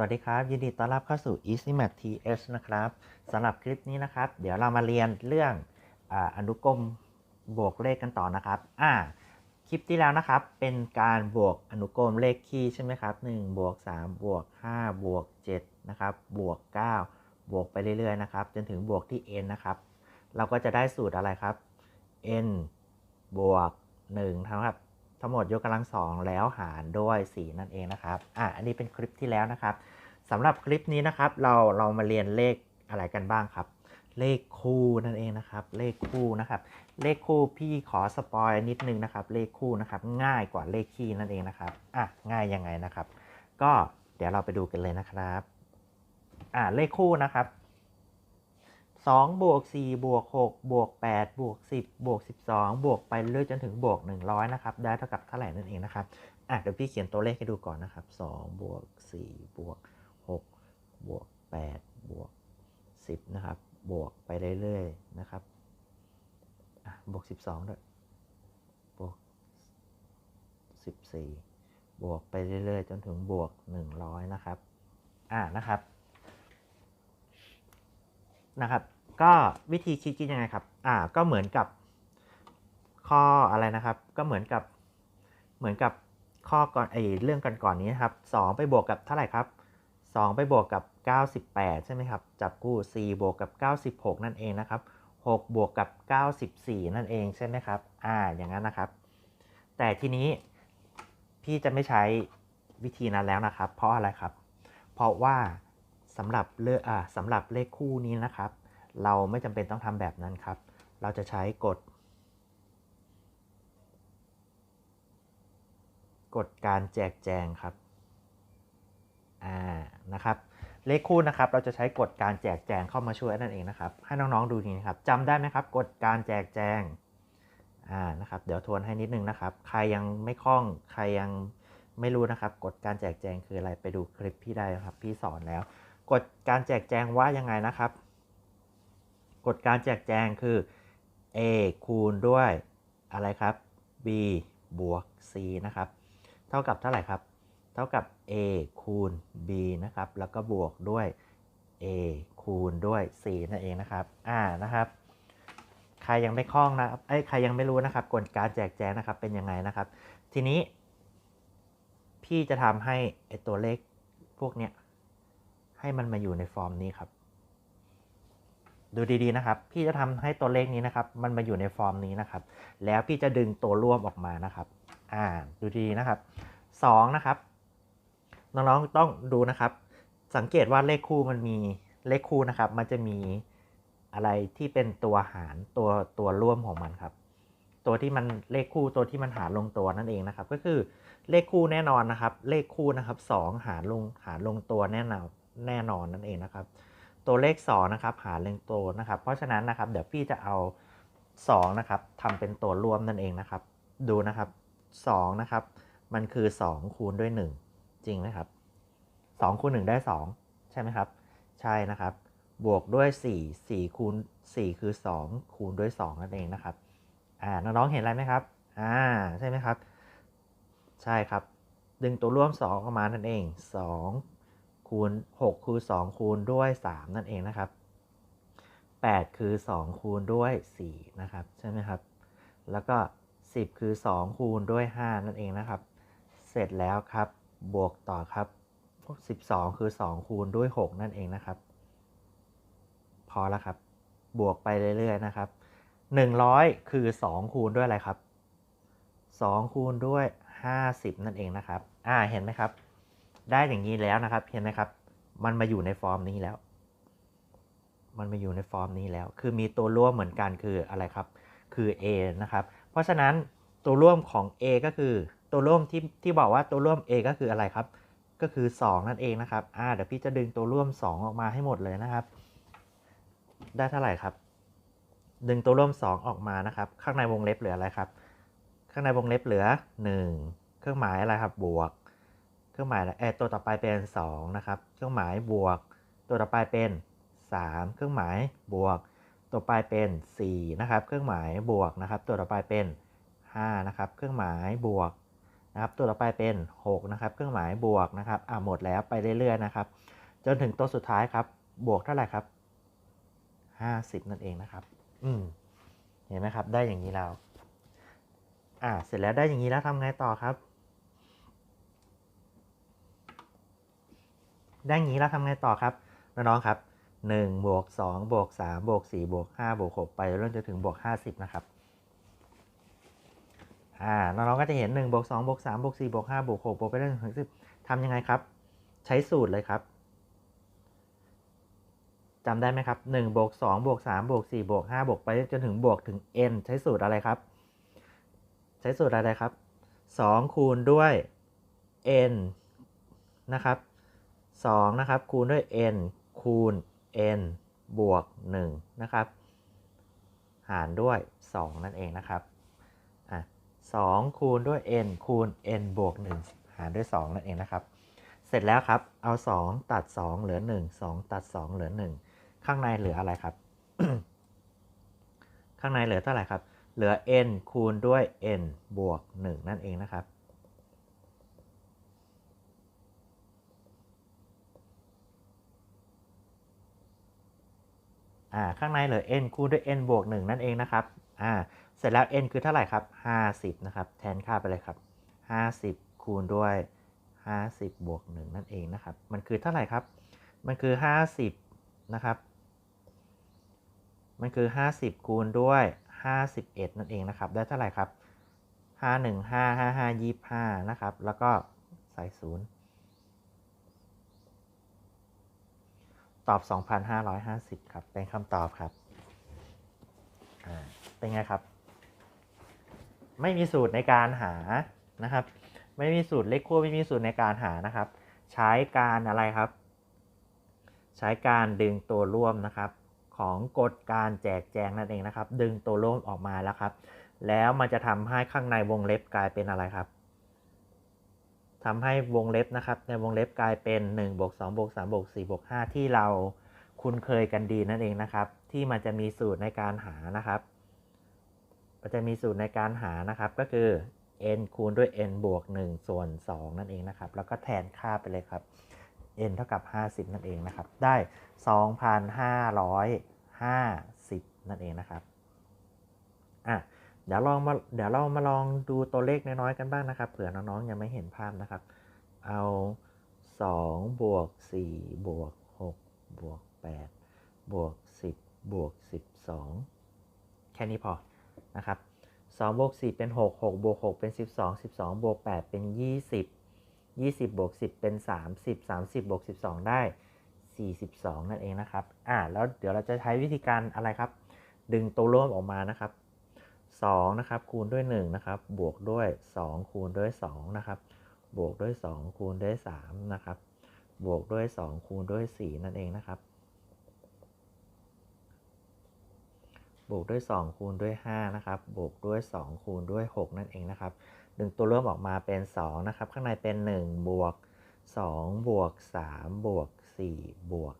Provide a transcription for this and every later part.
วัสดีครับ ยินดีต้อนรับเข้าสู่ Easy Math TH นะครับสำหรับคลิปนี้นะครับ เดี๋ยวเรามาเรียนเรื่องออนุกรมบวกเลขกันต่อนะครับอ่าคลิปที่แล้วนะครับ เป็นการบวกอนุกรมเลขคี่ใช่ไหมครับ1บวก3บวก5บวก7นะครับบวก 9 บวกไปเรื่อยๆนะครับ จนถึงบวกที่ n นะครับ เราก็จะได้สูตรอะไรครับ n บวก1เท่ากับ ทั้งหมดยกกำลังสองแล้วหารด้วย4นั่นเองนะครับอะอันนี้เป็นคลิปที่แล้วนะครับสำหรับคลิปนี้นะครับ เราเรามาเรียนเลขอะไรกันบ้างครับ เลขคู่นั่นเองนะครับ เลขคู่นะครับ เลขคู่พี่ขอสปอยนิดนึงนะครับ เลขคู่นะครับ ง่ายกว่าเลขคี่นั่นเองนะครับอะง่ายยังไงนะครับ ก็เดี๋ยวเราไปดูกันเลยนะครับอะเลขคู่นะครับ 2บวก4บวก6บวก8บวก10บวก12 บวกไปเรื่อยจนถึงบวก 100 นะครับ ได้เท่ากับเท่าไหร่นั่นเองนะครับ อะเดี๋ยวพี่เขียนตัวเลขให้ดูก่อนนะครับ2บวก4บวก6บวก8บวก10 นะครับ บวกไปเรื่อยๆนะครับ อะบวก 12ด้วยบวก 14 บวกไปเรื่อยๆ จนถึงบวก 100 นะครับ อะนะครับนะครับ ก็วิธีคิดคิดยังไงครับ อ่า ก็เหมือนกับข้ออะไรนะครับ ก็เหมือนกับ เหมือนกับข้อก่อนไอเรื่องก่อนก่อนนี้นครับ 2 ไปบวกกับเท่าไหร่ครับ 2 ไปบวกกับ 98 ใช่ไหมครับ จับกู้4บวกกับ 96 นั่นเองนะครับ 6 บวกกับ 94 นั่นเองใช่ไหมครับ อ่า อย่างนั้นนะครับ แต่ทีนี้พี่จะไม่ใช้วิธีนั้นแล้วนะครับ เพราะอะไรครับ เพราะว่าสำหรับเลขอ่าสำหรับเลขคู่นี้นะครับ เราไม่จำเป็นต้องทำแบบนั้นครับ เราจะใช้กฎกฎการแจกแจงครับ อ่า นะครับ เลขคู่นะครับ เราจะใช้กฎการแจกแจงเข้ามาช่วยนั่นเองนะครับ ให้น้องๆดูทีนะครับจำได้ไหมครับ กฎการแจกแจง อ่า นะครับ เดี๋ยวทวนให้นิดนึงนะครับ ใครยังไม่คล่อง ใครยังไม่รู้นะครับ กฎการแจกแจงคืออะไร ไปดูคลิปพี่ได้ครับ พี่สอนแล้ว กฎการแจกแจงว่ายังไงนะครับ กฎการแจกแจงคือ a คูณด้วยอะไรครับ b บวก c นะครับ เท่ากับเท่าไหร่ครับ เท่ากับ a คูณ b นะครับ แล้วก็บวกด้วย a คูณด้วย c นั่นเองนะครับ อ่า นะครับ ใครยังไม่คล่องนะไอ้ใครยังไม่รู้นะครับ กฎการแจกแจงนะครับ เป็นยังไงนะครับ ทีนี้ พี่จะทำให้ไอตัวเลขพวกเนี้ยให้มันมาอยู่ในฟอร์มนี้ครับ ดูดีๆนะครับ พี่จะทำให้ตัวเลขนี้นะครับ มันมาอยู่ในฟอร์มนี้นะครับ แล้วพี่จะดึงตัวร่วมออกมานะครับ อ่า ดูดีๆนะครับสองนะครับ น้องๆต้องดูนะครับ สังเกตว่าเลขคู่มันมีเลขคู่นะครับ มันจะมีอะไรที่เป็นตัวหารตัวตัวร่วมของมันครับ ตัวที่มันเลขคู่ตัวที่มันหารลงตัวนั่นเองนะครับ ก็คือเลขคู่แน่นอนนะครับ เลขคู่นะครับสองหารลงหารลงตัวแน่นอนแน่นอนนั่นเองนะครับ ตัวเลข 2 นะครับ หารเลงตัวนะครับ เพราะฉะนั้นนะครับ เดี๋ยวพี่จะเอา 2 นะครับทำเป็นตัวร่วมนั่นเองนะครับ ดูนะครับ2นะครับ มันคือ 2 คูณด้วย 1 จริงไหมครับ2คูณ1ได้ 2 ใช่ไหมครับ ใช่นะครับ บวกด้วย 4 4คูณ4คือ 2 คูณด้วย 2 นั่นเองนะครับ อ่า น้องๆ เห็นอะไรไหมครับ อ่า ใช่ไหมครับ ใช่ครับ ดึงตัวร่วม 2 ออกมานั่นเอง 2 คูณ6คือ 2 คูณด้วย 3 นั่นเองนะครับ 8 คือ 2 คูณด้วย 4 นะครับ ใช่ไหมครับ แล้วก็ 10 คือ 2 คูณด้วย 5 นั่นเองนะครับ เสร็จแล้วครับ บวกต่อครับ 12 คือ 2 คูณด้วย 6 นั่นเองนะครับ พอแล้วครับ บวกไปเรื่อยๆนะครับ 100 คือ 2 คูณด้วยอะไรครับ 2 คูณด้วย 50 นั่นเองนะครับ อ่า เห็นไหมครับ ได้อย่างนี้แล้วนะครับ เห็นไหมครับ มันมาอยู่ในฟอร์มนี้แล้ว มันมาอยู่ในฟอร์มนี้แล้ว คือมีตัวร่วมเหมือนกันคืออะไรครับ คือ A นะครับ เพราะฉะนั้นตัวร่วมของ A ก็คือตัวร่วมที่ที่บอกว่าตัวร่วม A ก็คืออะไรครับ ก็คือ 2 นั่นเองนะครับ อ่า เดี๋ยวพี่จะดึงตัวร่วม 2 ออกมาให้หมดเลยนะครับ ได้เท่าไหร่ครับ ดึงตัวร่วม 2 ออกมานะครับ ข้างในวงเล็บเหลืออะไรครับ ข้างในวงเล็บเหลือ 1 เครื่องหมายอะไรครับ บวก ครื่องหมายเออตัวต่อไปเป็น 2 นะครับ เครื่องหมายบวก ตัวต่อไปเป็น 3 เครื่องหมายบวก ตัวไปเป็น4นะครับ เครื่องหมายบวกนะครับ ตัวต่อไปเป็น5นะครับ เครื่องหมายบวกนะครับ ตัวต่อไปเป็น6นะครับ เครื่องหมายบวกนะครับอ่าหมดแล้วไปเรื่อยๆนะครับ จนถึงตัวสุดท้ายครับ บวกเท่าไหร่ครับ50นั่นเองนะครับ อืมเห็นไหมครับ ได้อย่างนี้แล้ว อ่า เสร็จแล้วได้อย่างนี้แล้วทำไงต่อครับ ได้อย่างนี้แล้วทำไงต่อครับน้องๆครับ1บวก2บวก3บวก4บวก5บวก6ไปเรื่อยจนถึงบวก50 นะครับอ่าน้องๆก็จะเห็น1บวก2บวก3บวก4บวก5บวก6บวกไปเรื่อยจนถึง10ทำยังไงครับ ใช้สูตรเลยครับจำได้ไหมครับ1บวก2บวก3บวก4บวก5บวกไปจนถึงบวกถึง n ใช้สูตรอะไรครับ ใช้สูตรอะไรครับ 2 คูณด้วย n นะครับ 2นะครับคูณด้วย n คูณ n บวก1นะครับ หารด้วย 2 นั่นเองนะครับอะ2คูณด้วย n คูณ n บวก 1 หารด้วย 2 นั่นเองนะครับ เสร็จแล้วครับ เอา 2 ตัด 2 เหลือ 1 2 ตัด 2 เหลือ 1 ข้างในเหลืออะไรครับ ข้างในเหลือเท่าไหร่ครับ เหลือ n คูณด้วย n บวก 1 นั่นเองนะครับ อ่าข้างในเหลือ n คูณด้วย n บวก1นั่นเองนะครับอ่าเสร็จแล้ว n คือเท่าไหร่ครับ50นะครับแทนค่าไปเลยครับ 50 คูณด้วย 50 บวก 1 นั่นเองนะครับ มันคือเท่าไหร่ครับ มันคือ 50นะครับ มันคือ 50 คูณด้วย 51 นั่นเองนะครับ ได้เท่าไหร่ครับ 515 55 25 นะครับ แล้วก็ใส่0 ตอบ 2,550 ครับ เป็นคำตอบครับ อ่า เป็นไงครับ ไม่มีสูตรในการหานะครับ ไม่มีสูตรเลขคู่ไม่มีสูตรในการหานะครับ ใช้การอะไรครับ ใช้การดึงตัวร่วมนะครับ ของกฎการแจกแจงนั่นเองนะครับ ดึงตัวร่วมออกมาแล้วครับ แล้วมันจะทำให้ข้างในวงเล็บกลายเป็นอะไรครับ ทำให้วงเล็บนะครับ ในวงเล็บกลายเป็น1บวก2บวก3บวก4บวก5ที่เราคุ้นเคยกันดีนั่นเองนะครับ ที่มันจะมีสูตรในการหานะครับ มันจะมีสูตรในการหานะครับ ก็คือ n คูณด้วย n บวก1ส่วน2นั่นเองนะครับ แล้วก็แทนค่าไปเลยครับ n เท่ากับ 50 นั่นเองนะครับ ได้ 2,550นั่นเองนะครับ อะ เดี๋ยวลองมาเดี๋ยวเรามาลองดูตัวเลขน้อยๆกันบ้างนะครับเผื่อน้องๆยังไม่เห็นภาพนะครับ เอา2บวก4บวก6บวก8บวก10บวก12 แค่นี้พอนะครับ2บวก4เป็น6 6บวก6เป็น 12 12บวก8เป็น 20 20บวก10 เป็น 30 30บวก12 ได้ 42 นั่นเองนะครับ อ่า แล้วเดี๋ยวเราจะใช้วิธีการอะไรครับ ดึงตัวร่วมออกมานะครับ 2นะครับคูณด้วย1นะครับบวกด้วย 2 คูณด้วย2นะครับบวกด้วย 2 คูณด้วย3นะครับบวกด้วย 2 คูณด้วย 4 นั่นเองนะครับ บวกด้วย 2 คูณด้วย5นะครับบวกด้วย 2 คูณด้วย 6 นั่นเองนะครับดึงตัวร่วมออกมาเป็น2นะครับข้างในเป็น 1 บวก 2 บวก 3 บวก 4 บวก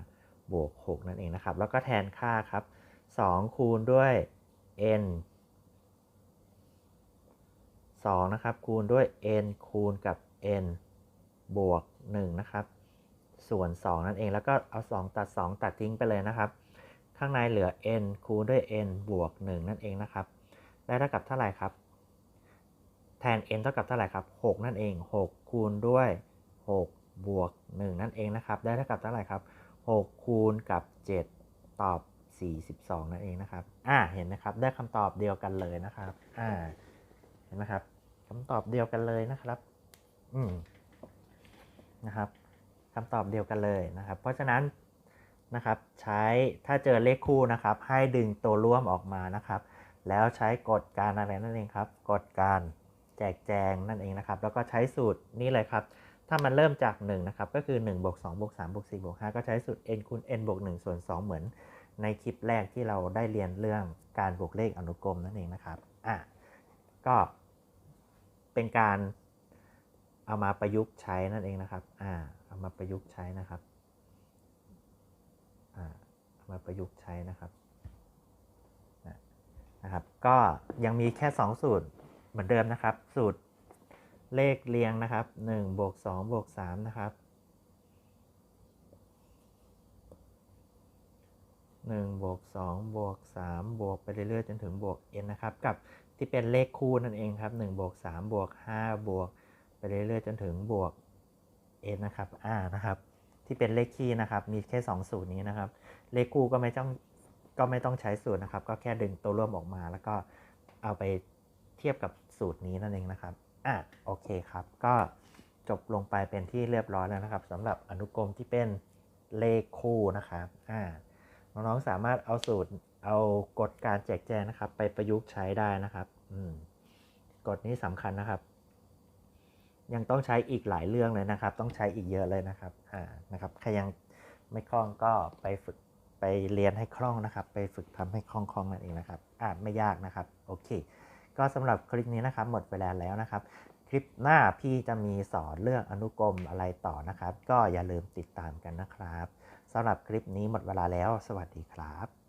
5 บวก 6 นั่นเองนะครับ แล้วก็แทนค่าครับ 2 คูณด้วย n 2 นะครับ คูณด้วย n คูณกับ n บวก 1 นะครับ ส่วน 2 นั่นเอง แล้วก็เอา 2 ตัด 2 ตัดทิ้งไปเลยนะครับ ข้างในเหลือ n คูณด้วย n บวก 1 นั่นเองนะครับ ได้เท่ากับเท่าไหร่ครับ แทน n เท่ากับเท่าไหร่ครับ 6 นั่นเอง 6 คูณด้วย 6 บวก 1 นั่นเองนะครับ ได้เท่ากับเท่าไหร่ครับ 6 คูณกับ 7 ตอบ 42 นั่นเองนะครับ อ่า เห็นไหมครับ ได้คำตอบเดียวกันเลยนะครับ อ่า เห็นไหมครับ คำตอบเดียวกันเลยนะครับ อืมนะครับคำตอบเดียวกันเลยนะครับ เพราะฉะนั้นนะครับ ใช้ถ้าเจอเลขคู่นะครับ ให้ดึงตัวร่วมออกมานะครับ แล้วใช้กฎการอะไรนั่นเองครับกฎการแจกแจงนั่นเองนะครับ แล้วก็ใช้สูตรนี้เลยครับ ถ้ามันเริ่มจาก1นะครับ ก็คือ1บวก2บวก3บวก4บวก5ก็ใช้สูตร n คูณ n บวก1ส่วน2 เหมือน ในคลิปแรกที่เราได้เรียนเรื่องการบวกเลขอนุกรมนั่นเองนะครับ อะ ก็ เป็นการเอามาประยุกต์ใช้นั่นเองนะครับ อ่า เอามาประยุกต์ใช้นะครับ อ่า เอามาประยุกต์ใช้นะครับนะครับ ก็ยังมีแค่ 2 สูตรเหมือนเดิมนะครับ สูตรเลขเรียงนะครับ1บวก2บวก3นะครับ1บวก2บวก3บวกไปเรื่อยๆ จนถึงบวก n นะครับ กับ ที่เป็นเลขคู่นั่นเองครับ1บวก3บวก5บวกไปเรื่อยๆจนถึงบวก n นะครับอ่านะครับ ที่เป็นเลขคี่นะครับ มีแค่2สูตรนี้นะครับ เลขคู่ก็ไม่ต้องก็ไม่ต้องใช้สูตรนะครับ ก็แค่ดึงตัวร่วมออกมา แล้วก็เอาไปเทียบกับสูตรนี้นั่นเองนะครับอะโอเคครับ ก็จบลงไปเป็นที่เรียบร้อยแล้วนะครับสำหรับอนุกรมที่เป็นเลขคู่นะครับอ่าน้องๆสามารถเอาสูตร เอากฎการแจกแจงนะครับ ไปประยุกต์ใช้ได้นะครับอืกฎนี้สำคัญนะครับ ยังต้องใช้อีกหลายเรื่องเลยนะครับ ต้องใช้อีกเยอะเลยนะครับอ่านะครับใครยังไม่คล่องก็ไปฝึกไปเรียนให้คล่องนะครับ ไปฝึกทำให้คล่องๆนั่นเองนะครับ อ่าไม่ยากนะครับ โอเค ก็สำหรับคลิปนี้นะครับ หมดเวลาแล้วนะครับ คลิปหน้าพี่จะมีสอนเรื่องอนุกรมอะไรต่อนะครับ ก็อย่าลืมติดตามกันนะครับสำหรับคลิปนี้หมดเวลาแล้ว สวัสดีครับ